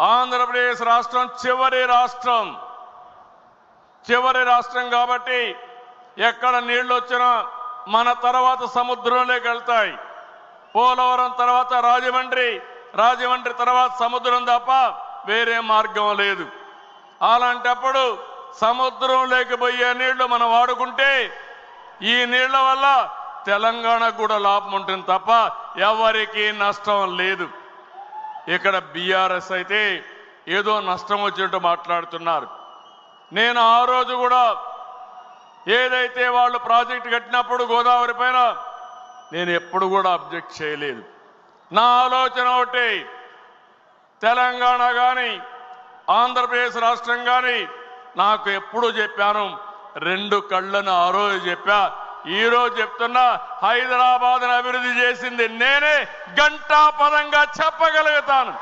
ఆంధ్రప్రదేశ్ రాష్ట్రం చివరి రాష్ట్రం. చివరి రాష్ట్రం కాబట్టి ఎక్కడ నీళ్ళు వచ్చినా మన తర్వాత సముద్రంలోకి వెళ్తాయి. పోలవరం తర్వాత రాజమండ్రి రాజమండ్రి తర్వాత సముద్రం తప్ప వేరే మార్గం లేదు. అలాంటప్పుడు సముద్రంలోకి పోయే నీళ్ళు మనం వాడుకుంటే ఈ నీళ్ళ వల్ల తెలంగాణకు కూడా లాభం ఉంటుంది తప్ప ఎవరికీ నష్టం లేదు. ఇక్కడ బీఆర్ఎస్ అయితే ఏదో నష్టం వచ్చినట్టు మాట్లాడుతున్నారు. నేను ఆ రోజు కూడా ఏదైతే వాళ్ళు ప్రాజెక్ట్ కట్టినప్పుడు గోదావరి పైన నేను ఎప్పుడు కూడా అబ్జెక్ట్ చేయలేదు. నా ఆలోచన ఒకటి తెలంగాణ కానీ ఆంధ్రప్రదేశ్ రాష్ట్రం కానీ నాకు ఎప్పుడు చెప్పాను రెండు కళ్ళను ఆ రోజు చెప్పా ఈరోజు చెప్తున్నా హైదరాబాద్ను అభివృద్ధి చేసింది నేనే గంటా పదంగా చెప్పగలుగుతాను.